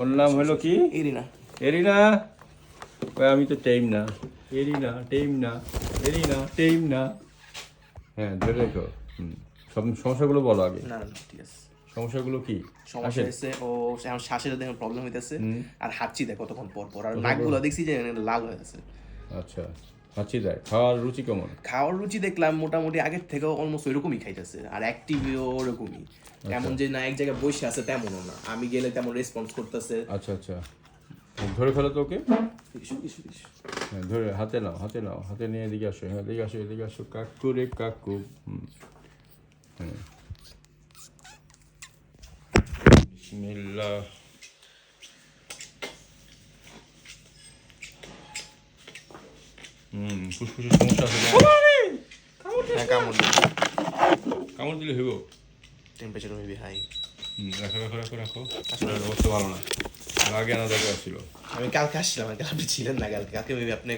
ওর নাম হলো কি? এরিনা। এরিনা? আমি তো টেম না। এরিনা টেম না। এরিনা টেম না। হ্যাঁ ধরে রেখো। সব সমস্যাগুলো বলো আগে। না ঠিক আছে। সমস্যাগুলো কি? সমস্যা। হয়েছে ও এখন শ্বাসের দেখে প্রবলেম হইতেছে। আর হাঁচি দেয় কতক্ষণ পর পর। আর নাকগুলো দেখছি যে লাল হয়ে আছে আচ্ছা। হাঁচি দেয় খাওয়ার রুচি কেমন? খাওয়ার রুচি দেখলাম মোটামুটি আগের থেকে অলমোস্ট ওইরকমই খাইতেছে। আর অ্যাক্টিভও ওরকমই। তেমন যে না এক জায়গায় বসে আছে তেমনও না। আমি গেলে তেমন রেসপন্স করতেছে। আচ্ছা আচ্ছা। ধরে ফেলো তো ওকে। হ্যাঁ ধরে হাতে নাও হাতে নাও। হাতে নিয়ে এদিকে আসো হ্যাঁ এদিকে আসো এদিকে আসো। কাকু রে কাকু। হুম। হ্যাঁ। বিসমিল্লাহ। হুম ফুসফুসের সমস্যা আছে না? হ্যাঁ কামড় কামড় দিলে হইব। Temperature maybe high. রাখো রাখো রাখো রাখো। আসলে অবস্থা ভালো না। আগে আনা দরকার ছিল। আমি কালকে আসছিলাম কালকে আপনি ছিলেন না কালকে কালকে মেবি আপনি